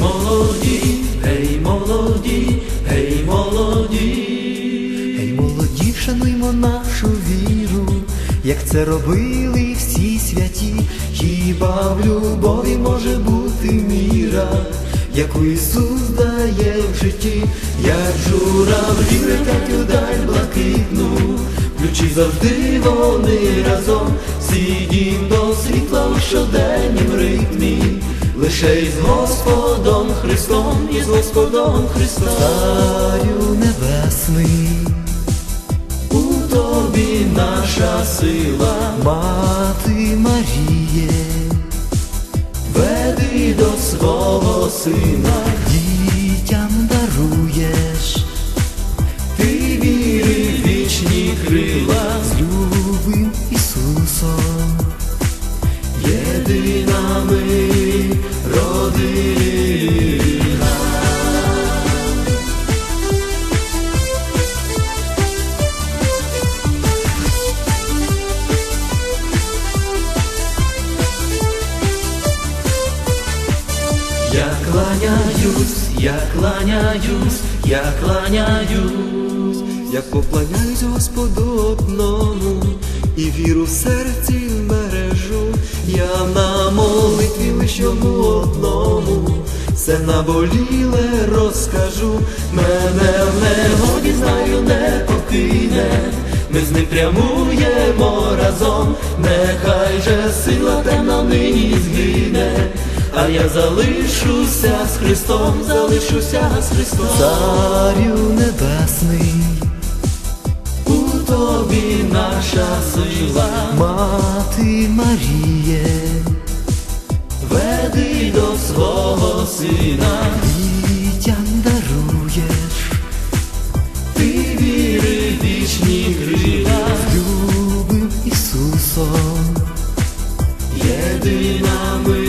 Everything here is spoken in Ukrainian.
молоді, гей, молоді, гей, молоді, гей, молоді, шануймо нашу віру, як це робили всі святі, хіба в любові може бути міра, яку Ісус дає в житті, як журавлі летять удаль блакитну, ключі завжди вони разом, сидім до світла у щоденнім ритмі лише із Господом Христом, із Господом Христом, Царю небесний. У тобі наша сила, мати Маріє, веди до свого сина, дітям даруєш, ти віри в вічні крила. З любим Ісусом, єдинами. Я кланяюсь, я кланяюсь, я кланяюсь, я поклоняюсь Господу одному і віру в серці мережу, я на молитві лиш йому все наболіле розкажу, мене в негоді знаю не покине. Ми з ним прямуємо разом, нехай же сила темна нині згине, а я залишуся з Христом, залишуся з Христом. Царю небесний, у тобі наша сила, мати Маріє, веди до свого сина, дітям даруєш. Ти віри вічні крила любим Ісусом, єдинами